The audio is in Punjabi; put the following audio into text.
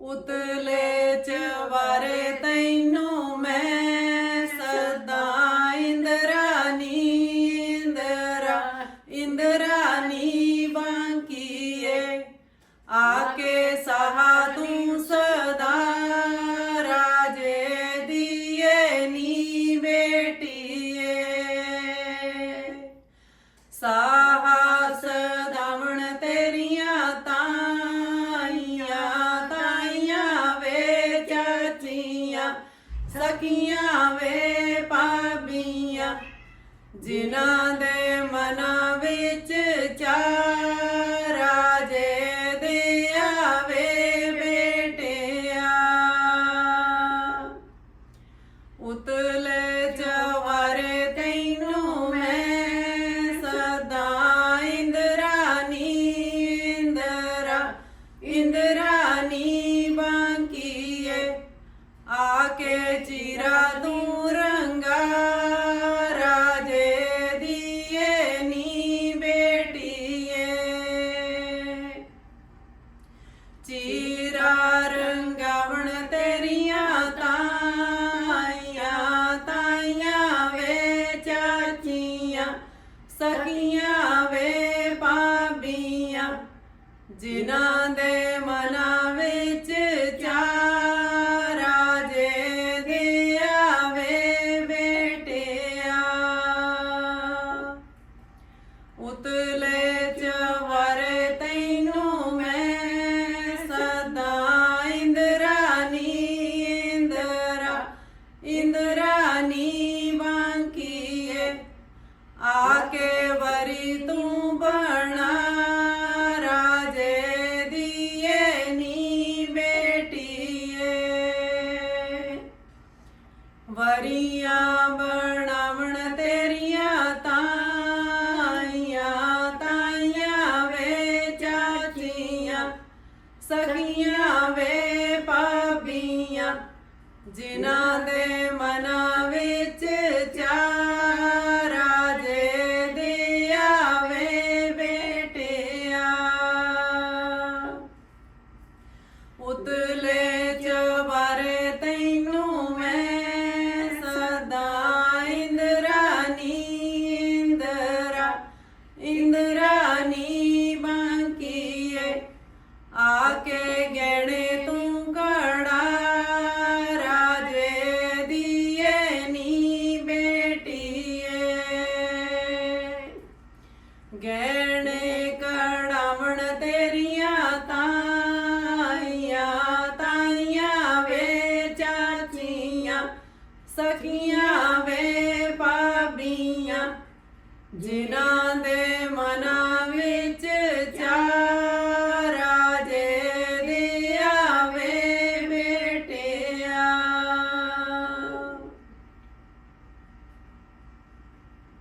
ਉਤਲੇ ਚਵਾਰੇ ਤੈਨੂੰ ਮੈਂ ਸਦਾ ਇੰਦਰਾਨੀ ਇੰਦਰਾ ਇੰਦਰਾਨੀ ਬਾਂਕੀਏ ਆਕੇ ਸਹਾ ਤੂੰ ਸਕੀਆਂ ਵੇ ਭਾਬੀਆਂ ਜਿਨ੍ਹਾਂ ਦੇ ਮਨਾਂ ਚਿਰਾ ਤੂੰ ਰੰਗਾ ਰਾਜੇ ਦੀਏ ਨੀ ਬੇਟੀਏ। ਚੀਰਾ ਰੰਗਾਵਣ ਤੇਰੀਆਂ ਤਾਈਆਂ ਤਾਈਆਂ ਵੇ ਚਾਚੀਆਂ ਸਕੀਆਂ ਵੇ ਭਾਬੀਆਂ, ਜਿਨ੍ਹਾਂ ਦੇ ਵਰੀਆਂ ਬਣਾਵਣ ਤੇਰੀਆਂ ਤਾਈਆਂ ਤਾਈਆਂ ਵੇ ਚਾਚੀਆਂ ਸਕੀਆਂ ਵੇ ਭਾਬੀਆਂ ਜਿਨ੍ਹਾਂ ਦੇ ਮਨ ਸਖੀਆਂ ਵੇ ਪਾਬੀਆਂ ਜਿਨ੍ਹਾਂ ਦੇ ਮਨਾਂ